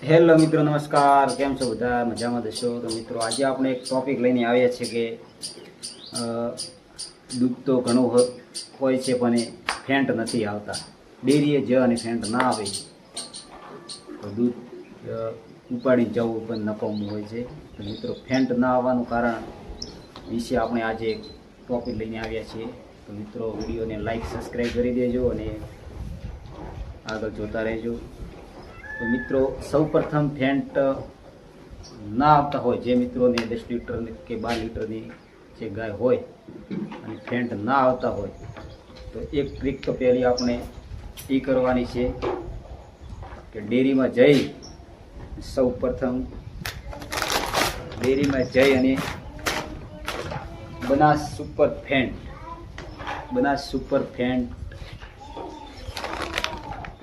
Hello મિત્રો, નમસ્કાર. કેમ છો બધા? મજામાં દશો તો મિત્રો, આજે આપણે એક ટોપિક લઈને આવ્યા છે કે દુઃખ તો ઘણું હોય છે, પણ ફેન્ટ નથી આવતા. ડેરીએ જ અને ફેન્ટ ના આવે. તો દૂધ ઉપાડી જવું પણ નકામું હોય છે. તો મિત્રો ફેન્ટ ના આવવાનું કારણ વિશે આપણે આજે એક ટોપિક લઈને આવ્યા છીએ. તો મિત્રો, વિડીયોને લાઈક સબસ્ક્રાઈબ કરી દેજો અને આગળ જોતા રહેજો. તો મિત્રો સૌ પ્રથમ ફેન્ટ ના આવતા હોય જે મિત્રોને દસ લીટરની કે બાર લીટરની જે ગાય હોય અને ફેન્ટ ના આવતા હોય, તો એક ટ્રીક તો પહેલી આપણે એ કરવાની છે કે ડેરીમાં જઈ સૌ પ્રથમ ડેરીમાં જઈ અને બનાસ સુપર ફેન્ટ બનાસ સુપર ફેન્ટ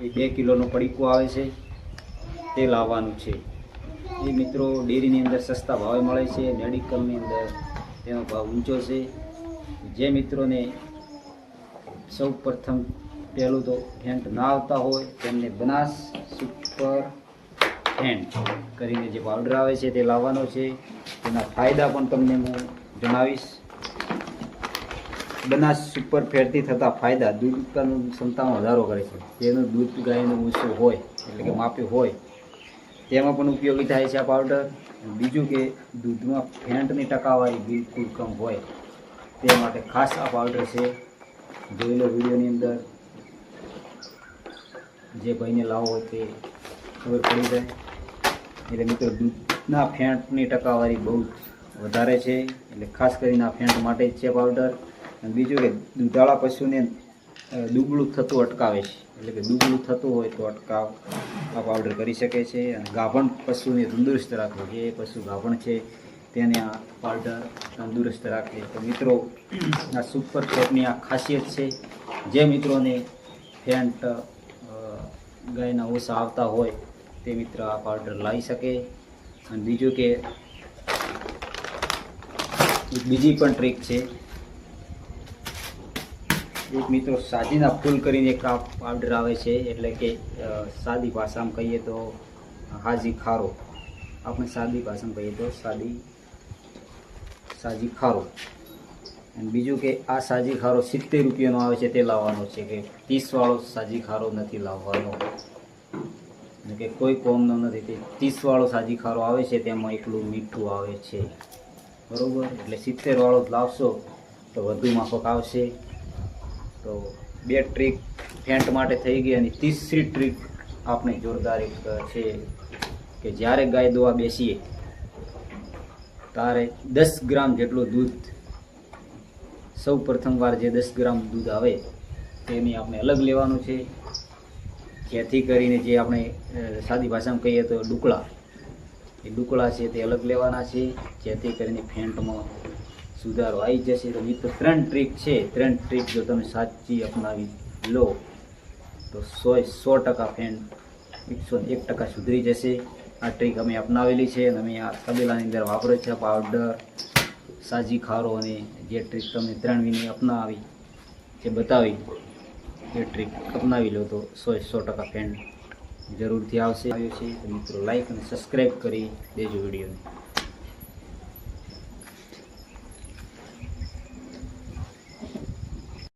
એ બે કિલોનો પડીકો આવે છે. તે લાવવાનું છે. એ મિત્રો ડેરીની અંદર સસ્તા ભાવે મળે છે, મેડિકલની અંદર તેનો ભાવ ઊંચો છે. જે મિત્રોને સૌ પ્રથમ પહેલું તો ફેન્ટ ના આવતા હોય, તેમને બનાસ સુપર ફેન્ટ કરીને જે પાવડર આવે છે તે લાવવાનો છે. તેના ફાયદા પણ તમને હું જણાવીશ. બનાસ સુપર ફેરથી થતા ફાયદા દૂધ ઉત્પાદન ક્ષમતામાં વધારો કરે છે. જેનું દૂધ ગાયનું ઊંચું હોય, એટલે કે માપ્યું હોય તેમાં પણ ઉપયોગી થાય છે આ પાવડર બીજું કે દૂધમાં ફેન્ટની ટકાવારી બિલકુલ કમ હોય તે માટે ખાસ આ પાવડર છે. જોઈ લો વિડીયોની અંદર. જે ભાઈને લાવો હોય તે ખબર પડી જાય. એટલે મિત્રો, દૂધના ફેન્ટની ટકાવારી બહુ વધારે છે. એટલે ખાસ કરીને આ ફેન્ટ માટે જ છે પાવડર અને બીજું કે દૂધાળા પશુને દુબળું થતું અટકાવે છે. એટલે કે દુબળું થતું હોય તો અટકાવ. આ પાવડર કરી શકે છે અને ગાભણ પશુને તંદુરસ્ત રાખે જે પશુ ગાભણ છે, તેને આ પાવડર તંદુરસ્ત રાખે. તો મિત્રો, આ સુપર ફેટની આ ખાસિયત છે, જે મિત્રોને ફેન્ટ ગાયના ઓછા આવતા હોય, તે મિત્ર આ પાવડર લાવી શકે. અને બીજું કે, બીજી પણ ટ્રીક છે એક મિત્રો સાજીના ફૂલ કરીને એક પાવડર આવે છે, એટલે કે સાદી ભાષામાં કહીએ તો હાજી ખારો. આપણે સાદી ભાષામાં કહીએ તો સાદી સાજી ખારો. અને બીજું કે આ સાજી ખારો સિત્તેર રૂપિયાનો આવે છે, તે લાવવાનો છે કે ત્રીસવાળો સાજી ખારો નથી લાવવાનો. એટલે કે કોઈ કોમનો નથી, તે ત્રીસવાળો સાજી ખારો આવે છે, તેમાં એકલું મીઠું આવે છે. બરાબર? એટલે સિત્તેરવાળો લાવશો, તો વધુ માફક આવશે. તો બે ટ્રીક ફેન્ટ માટે થઈ ગઈ અને તીસરી ટ્રીક આપણે જોરદાર એક છે કે જ્યારે ગાય દોવા બેસીએ, તારે દસ ગ્રામ જેટલું દૂધ સૌ પ્રથમવાર જે દસ ગ્રામ દૂધ આવે, તેની આપણે અલગ લેવાનું છે. જેથી કરીને જે આપણે સાદી ભાષામાં કહીએ તો ડુકળા. એ ડુકળા છે તે અલગ લેવાના છે. જેથી કરીને ફેન્ટમાં સુધારો આવી જશે. તો મિત્રો, ત્રણ ટ્રીક છે. ત્રણ ટ્રીક જો તમે સાચી અપનાવી લો, તો સો સો ટકા ફેન્ટ એકસો એક ટકા સુધરી જશે. આ ટ્રીક અમે અપનાવેલી છે અને અમે આ તબેલાની અંદર વાપરે છે. પાવડર સાજી ખારો અને જે ટ્રીક તમે ત્રણ વીની અપનાવી, જે બતાવી, એ ટ્રીક અપનાવી લો તો સો સો ટકા ફેન્ટ જરૂરથી આવશે. આવ્યો છે મિત્રો લાઈક અને સબસ્ક્રાઈબ કરી દેજો વિડીયોને.